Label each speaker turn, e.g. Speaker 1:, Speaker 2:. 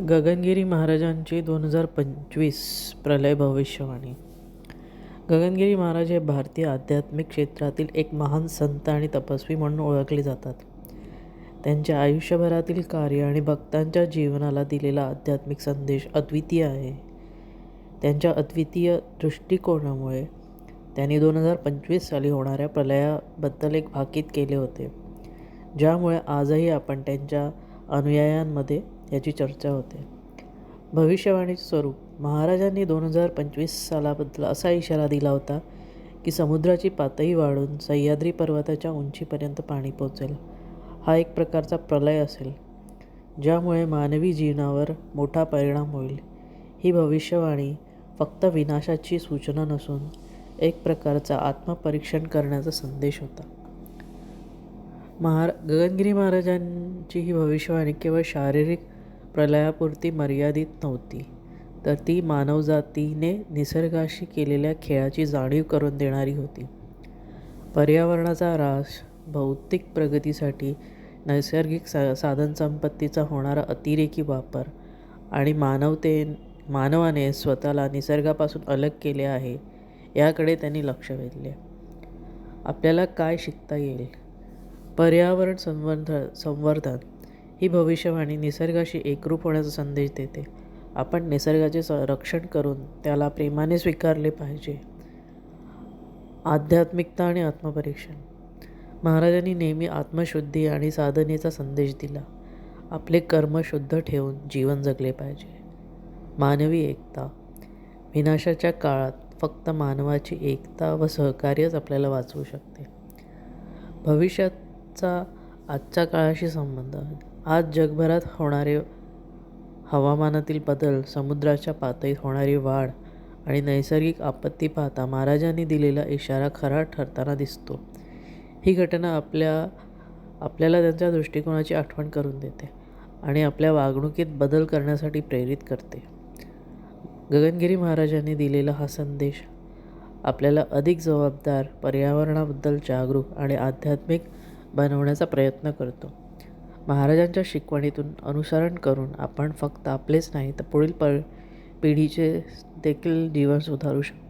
Speaker 1: गगनगिरी महाराजांची दोन हजार पंचवीस प्रलय भविष्यवाणी. गगनगिरी महाराज हे भारतीय आध्यात्मिक क्षेत्रातील एक महान संत आणि तपस्वी म्हणून ओळखले जातात. त्यांच्या आयुष्यभरातील कार्य आणि भक्तांच्या जीवनाला दिलेला आध्यात्मिक संदेश अद्वितीय आहे. त्यांच्या अद्वितीय दृष्टिकोनामुळे त्यांनी दोन हजार पंचवीस साली होणाऱ्या प्रलयाबद्दल एक भाकीत केले होते ज्यामुळे आजही आपण त्यांच्या अनुयायांमध्ये याची चर्चा होते. भविष्यवाणीचे स्वरूप. महाराजांनी दोन हजार पंचवीस सालाबद्दल असा इशारा दिला होता की समुद्राची पातळी वाढून सह्याद्री पर्वताच्या उंचीपर्यंत पाणी पोचेल. हा एक प्रकारचा प्रलय असेल ज्यामुळे मानवी जीवनावर मोठा परिणाम होईल. ही भविष्यवाणी फक्त विनाशाची सूचना नसून एक प्रकारचा आत्मपरीक्षण करण्याचा संदेश होता. महार गगनगिरी महाराजांची ही भविष्यवाणी केवळ शारीरिक प्रलयापुरती मर्यादित नव्हती तर ती मानवजातीने निसर्गाशी केलेल्या खेळाची जाणीव करून देणारी होती. पर्यावरणाचा ऱ्हास भौतिक प्रगतीसाठी नैसर्गिक सा साधनसंपत्तीचा होणारा अतिरेकी वापर आणि मानवते मानवाने स्वतःला निसर्गापासून अलग केले आहे याकडे त्यांनी लक्ष वेधले. आपल्याला काय शिकता येईल? पर्यावरण संवर्धन संवर्धन ही भविष्यवाणी निसर्गाशी एकरूप होण्याचा संदेश देते. आपण निसर्गाचे संरक्षण करून त्याला प्रेमाने स्वीकारले पाहिजे. आध्यात्मिकता आणि आत्मपरीक्षण. महाराजांनी नेहमी आत्मशुद्धी आणि साधनेचा संदेश दिला. आपले कर्म शुद्ध ठेवून जीवन जगले पाहिजे. मानवी एकता. विनाशाच्या काळात फक्त मानवाची एकता व सहकार्यच आपल्याला वाचवू शकते. भविष्यात आजचा आजच्या काळाशी संबंध. आज जगभरात होणारे हवामानातील बदल समुद्राच्या पातळीत होणारी वाढ आणि नैसर्गिक आपत्ती पाहता महाराजांनी दिलेला इशारा खरा ठरताना दिसतो. ही घटना आपल्या आपल्याला त्यांच्या दृष्टिकोनाची आठवण करून देते आणि आपल्या वागणुकीत बदल करण्यासाठी प्रेरित करते. गगनगिरी महाराजांनी दिलेला हा संदेश आपल्याला अधिक जबाबदार पर्यावरणाबद्दल जागरूक आणि आध्यात्मिक बनवण्याचा प्रयत्न करतो. महाराजांच्या शिकवणीतून अनुसरण करून आपण फक्त आपलेच नाही तर पुढील प पिढीचे देखील जीवन सुधारू शकतो.